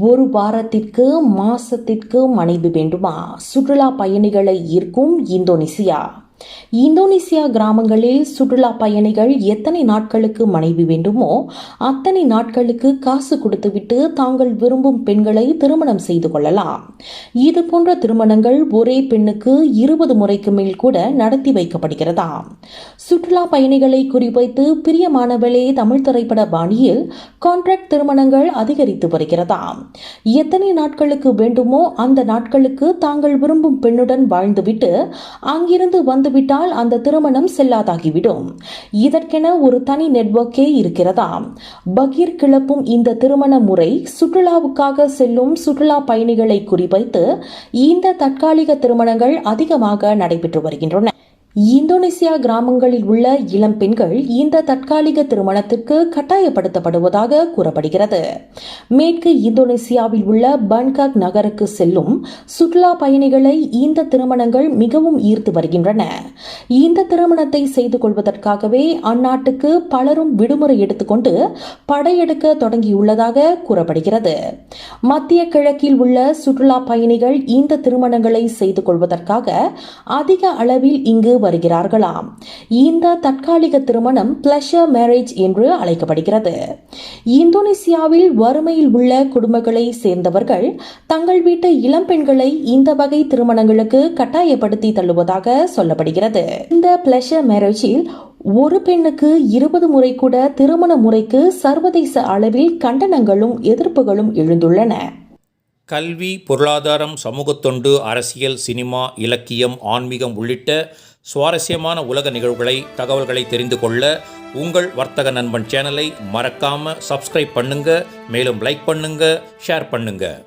ஒரு வாரத்திற்கு மாசத்திற்கு மனைவி வேண்டுமா? சுற்றுலா பயணிகளை ஈர்க்கும் இந்தோனேசியா. இந்தோனேசியா கிராமங்களில் சுற்றுலா பயணிகள் எத்தனை நாட்களுக்கு மனைவி வேண்டுமோ அத்தனை நாட்களுக்கு காசு கொடுத்துவிட்டு தாங்கள் விரும்பும் பெண்களை திருமணம் செய்து கொள்ளலாம். இது போன்ற திருமணங்கள் ஒரே பெண்ணுக்கு இருபது முறைக்கு மேல் கூட நடத்தி வைக்கப்படுகிறதா? சுற்றுலா பயணிகளை குறிவைத்து பிரியமானவளே தமிழ் திரைப்பட பாணியில் கான்ட்ராக்ட் திருமணங்கள் அதிகரித்து வருகிறதா? எத்தனை நாட்களுக்கு வேண்டுமோ அந்த நாட்களுக்கு தாங்கள் விரும்பும் பெண்ணுடன் வாழ்ந்துவிட்டு அங்கிருந்து வந்துவிட்டால் அந்த திருமணம் செல்லாதாகிவிடும். இதற்கென ஒரு தனி நெட்வொர்க்கே இருக்கிறதா? பகீர் கிளப்பும் இந்த திருமண முறை சுற்றுலாவுக்காக செல்லும் சுற்றுலா பயணிகளை குறிவைத்து இந்த தற்காலிக திருமணங்கள் அதிகமாக நடைபெற்று வருகின்றன. இந்தோனேசியா கிராமங்களில் உள்ள இளம் பெண்கள் இந்த தற்காலிக திருமணத்திற்கு கட்டாயப்படுத்தப்படுவதாக கூறப்படுகிறது. மேற்கு இந்தோனேசியாவில் உள்ள பன்காக் நகருக்கு செல்லும் சுற்றுலா பயணிகளை இந்த திருமணங்கள் மிகவும் ஈர்த்து வருகின்றன. இந்த திருமணத்தை செய்து கொள்வதற்காகவே அந்நாட்டுக்கு பலரும் விடுமுறை எடுத்துக்கொண்டு படையெடுக்க தொடங்கியுள்ளதாக கூறப்படுகிறது. மத்திய கிழக்கில் உள்ள சுற்றுலா பயணிகள் இந்த திருமணங்களை செய்து கொள்வதற்காக அதிக அளவில் இங்கு வருகிறார்களாம். இந்த தற்காலிக திருமணம் பிளஷர் மேரேஜ் என்று அழைக்கப்படுகிறது. இந்தோனேசியாவில் வறுமையில் உள்ள குடும்பங்களை சேர்ந்தவர்கள் தங்கள் வீட்டு இளம் பெண்களை இந்த வகை திருமணங்களுக்கு கட்டாயப்படுத்தி தள்ளுவதாக சொல்லப்படுகிறது. இந்த பிளஷர் மேரேஜில் ஒரு பெண்ணுக்கு இருபது முறை கூட திருமண முறைக்கு சர்வதேச அளவில் கண்டனங்களும் எதிர்ப்புகளும் எழுந்துள்ளன. கல்வி பொருளாதாரம் சமூகத்தொண்டு அரசியல் சினிமா இலக்கியம் ஆன்மீகம் உள்ளிட்ட சுவாரஸ்யமான உலக நிகழ்வுகளை தகவல்களை தெரிந்து கொள்ள உங்கள் வர்த்தக நண்பன் சேனலை மறக்காமல் சப்ஸ்கிரைப் பண்ணுங்க மேலும் லைக் பண்ணுங்க ஷேர் பண்ணுங்கள்